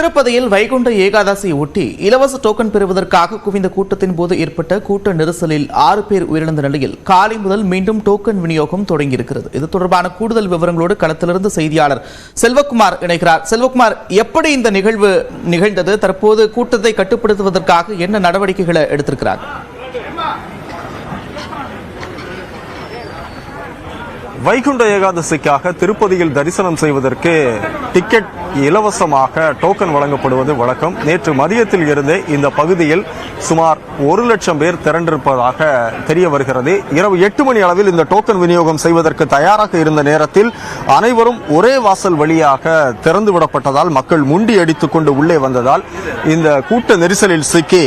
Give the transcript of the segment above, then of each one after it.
திருப்பதியில் வைகுண்ட ஏகாதசியை ஒட்டி இலவச டோக்கன் பெறுவதற்காக குவிந்த கூட்டத்தின் போது ஏற்பட்ட கூட்ட நெரிசலில் ஆறு பேர் உயிரிழந்த நிலையில் காலை முதல் மீண்டும் டோக்கன் விநியோகம் தொடங்கியிருக்கிறது. இது தொடர்பான கூடுதல் விவரங்களோடு களத்திலிருந்து செய்தியாளர் செல்வகுமார் இணைகிறார். செல்வகுமார் எப்படி இந்த நிகழ்வு நிகழ்ந்தது? தற்போது கூட்டத்தை கட்டுப்படுத்துவதற்காக என்ன நடவடிக்கைகளை எடுத்திருக்கிறார்கள்? வைகுண்ட ஏகாதசிக்காக திருப்பதியில் தரிசனம் செய்வதற்கு டிக்கெட் இலவசமாக டோக்கன் வழங்கப்படுவது வழக்கம். நேற்று மதியத்தில் இருந்தே இந்த பகுதியில் சுமார் ஒரு லட்சம் பேர் திரண்டிருப்பதாக தெரிய வருகிறது. இரவு எட்டு மணி அளவில் இந்த டோக்கன் விநியோகம் செய்வதற்கு தயாராக இருந்த நேரத்தில் அனைவரும் ஒரே வாசல் வழியாக திறந்து விடப்பட்டதால் மக்கள் முண்டி அடித்துக்கொண்டு உள்ளே வந்ததால் இந்த கூட்ட நெரிசலில் சிக்கி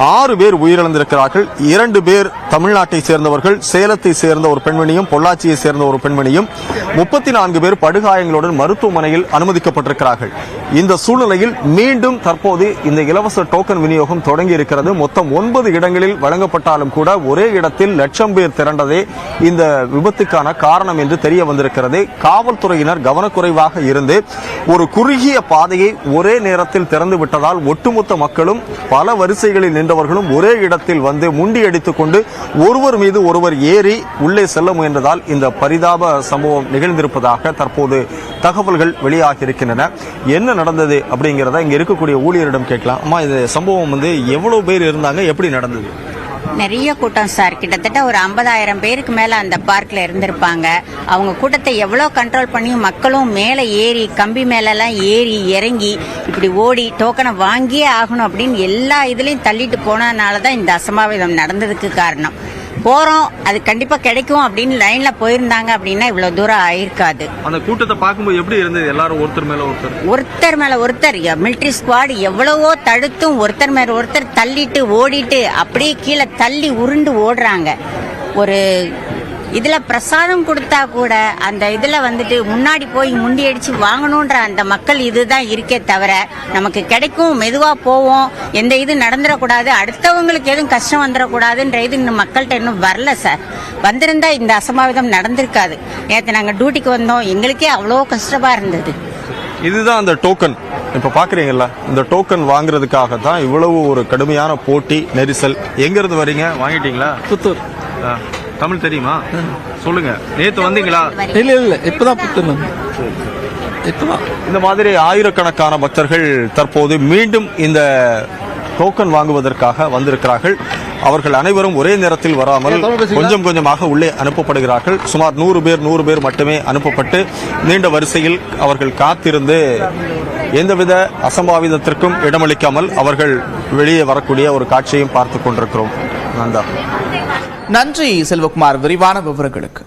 ஆறு பேர் உயிரிழந்திருக்கிறார்கள். இரண்டு பேர் தமிழ்நாட்டை சேர்ந்தவர்கள். சேலத்தை சேர்ந்த ஒரு பெண்மணியும் பொள்ளாச்சியை சேர்ந்த ஒரு பெண்மணியும் முப்பத்தி நான்கு பேர் படுகாயங்களுடன் மருத்துவமனையில் அனுமதிக்கப்பட்டிருக்கிறார்கள். இந்த சூழ்நிலையில் மீண்டும் தற்போது இந்த இலவச டோக்கன் விநியோகம் தொடங்கி இருக்கிறது மொத்தம் ஒன்பது இடங்களில் வழங்கப்பட்டாலும் கூட ஒரே இடத்தில் லட்சம் பேர் திரண்டதே இந்த விபத்துக்கான காரணம் என்று தெரிய வந்திருக்கிறது. காவல்துறையினர் கவனக்குறைவாக இருந்து ஒரு குறுகிய பாதையை ஒரே நேரத்தில் திறந்து விட்டதால் ஒட்டுமொத்த மக்களும் பல வரிசைகளில் நின்றவர்களும் ஒரே இடத்தில் வந்து முண்டி அடித்துக் கொண்டு ஒருவர் மீது ஒருவர் ஏறி உள்ளே செல்ல முயன்றதால் இந்த பரிதாப சம்பவம் நிகழ்ந்திருப்பதாக தற்போது தகவல்கள் வெளியாகி இருக்கின்றன என்ன நடந்தது அப்படிங்கிறத இங்கே இருக்கக்கூடிய ஊழியரிடம் கேட்கலாம். அம்மா இது சம்பவம் வந்து எவ்வளோ பேர் இருந்தாங்க? எப்படி நடந்தது? நிறைய கூட்டம் சார். கிட்டத்தட்ட ஒரு ஐம்பதாயிரம் பேருக்கு மேல அந்த பார்க்ல இருந்திருப்பாங்க. அவங்க கூட்டத்தை எவ்வளோ கண்ட்ரோல் பண்ணி மக்களும் மேலே ஏறி கம்பி மேலெல்லாம் ஏறி இறங்கி இப்படி ஓடி டோக்கனை வாங்கியே ஆகணும் அப்படின்னு எல்லா இதுலையும் தள்ளிட்டு போனதுனால தான் இந்த அசம்பாவிதம் நடந்ததுக்கு காரணம். போறோம். அது கண்டிப்பா கிடைக்கும் அப்படின்னு லைன்ல போயிருந்தாங்க அப்படின்னா இவ்வளவு தூரம் ஆயிருக்காது. அந்த கூட்டத்தை பார்க்கும்போது எப்படி இருந்தது? எல்லாரும் ஒருத்தர் மேல ஒருத்தர். ஒருத்தர் மேல ஒருத்தர் மிலிட்டரி ஸ்குவாட் எவ்வளவோ தடுத்தும் ஒருத்தர் மேல ஒருத்தர் தள்ளிட்டு ஓடிட்டு அப்படியே கீழே தள்ளி உருண்டு ஓடுறாங்க. ஒரு இதுல பிரசாதம் கொடுத்தா கூட அந்த இதுல வந்துட்டு முன்னாடி போய் முண்டி அடிச்சு வாங்கணுன்ற அந்த மக்கள் இதுதான் இருக்கே தவிர நமக்கு கிடைக்கும் மெதுவா போவோம் எந்த இது நடந்துடக்கூடாது அடுத்தவங்களுக்கு எதுவும் கஷ்டம் வந்துடக்கூடாதுன்ற இது இன்னும் மக்கள்கிட்ட இன்னும் வரல சார். வந்திருந்தா இந்த அசம்பாவிதம் நடந்திருக்காது. நேற்று நாங்கள் டியூட்டிக்கு வந்தோம் எங்களுக்கே அவ்வளோ கஷ்டமா இருந்தது. இதுதான் அந்த டோக்கன் இப்ப பாக்குறீங்கல்ல இந்த டோக்கன் வாங்குறதுக்காக தான் இவ்வளவு ஒரு கடுமையான போட்டி நெரிசல். எங்க இருந்து வரீங்க? வாங்கிட்டீங்களா? புத்தூர். ஆ, தமிழ் தெரியுமா? சொல்லுங்க. நேத்து வந்தீங்களா? இல்ல இல்ல இப்பதான் இப்பதான். இந்த மாதிரி ஆயிரக்கணக்கான பக்தர்கள் தற்போது மீண்டும் இந்த டோக்கன் வாங்குவதற்காக வந்திருக்கிறார்கள். அவர்கள் அனைவரும் ஒரே நேரத்தில் வராமல் கொஞ்சம் கொஞ்சமாக உள்ளே அனுப்பப்படுகிறார்கள். சுமார் நூறு பேர் நூறு பேர் மட்டுமே அனுப்பப்பட்டு நீண்ட வரிசையில் அவர்கள் காத்திருந்து எந்தவித அசம்பாவிதத்திற்கும் இடமளிக்காமல் அவர்கள் வெளியே வரக்கூடிய ஒரு காட்சியையும் பார்த்துக் கொண்டிருக்கிறோம். நந்தா நன்றி செல்வகுமார். விரிவான விவரங்களுக்கு.